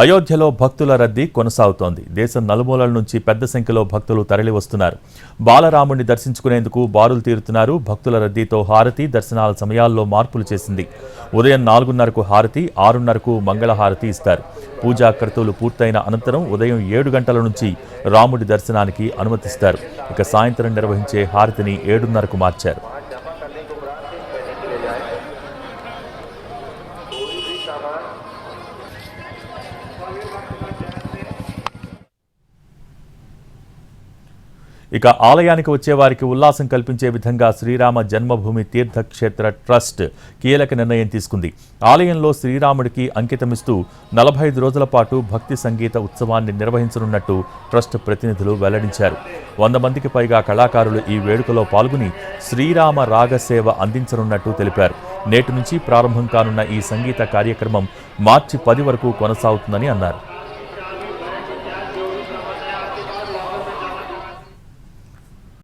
అయోధ్యలో భక్తుల రద్దీ కొనసాగుతోంది. దేశం నలుమూలల నుంచి పెద్ద సంఖ్యలో భక్తులు తరలివస్తున్నారు. బాలరాముడిని దర్శించుకునేందుకు బారులు తీరుతున్నారు. భక్తుల రద్దీతో హారతి దర్శనాల సమయాల్లో మార్పులు చేసింది. ఉదయం నాలుగున్నరకు హారతి ఆరున్నరకు మంగళహారతి ఇస్తారు. పూజా క్రతువులు పూర్తయిన అనంతరం ఉదయం ఏడు గంటల నుంచి రాముడి దర్శనానికి అనుమతిస్తారు. ఇక సాయంత్రం నిర్వహించే హారతిని ఏడున్నరకు మార్చారు. ఇక ఆలయానికి వచ్చే వారికి ఉల్లాసం కల్పించే విధంగా శ్రీరామ జన్మభూమి తీర్థక్షేత్ర ట్రస్ట్ కీలక నిర్ణయం తీసుకుంది. ఆలయంలో శ్రీరాముడికి అంకితమిస్తూ నలభై ఐదు రోజుల పాటు భక్తి సంగీత ఉత్సవాన్ని నిర్వహించనున్నట్టు ట్రస్ట్ ప్రతినిధులు వెల్లడించారు. వంద మందికి పైగా కళాకారులు ఈ వేడుకలో పాల్గొని శ్రీరామ రాగసేవ అందించనున్నట్టు తెలిపారు. నేటి నుంచి ప్రారంభం కానున్న ఈ సంగీత కార్యక్రమం మార్చి పది వరకు కొనసాగుతుందని అన్నారు.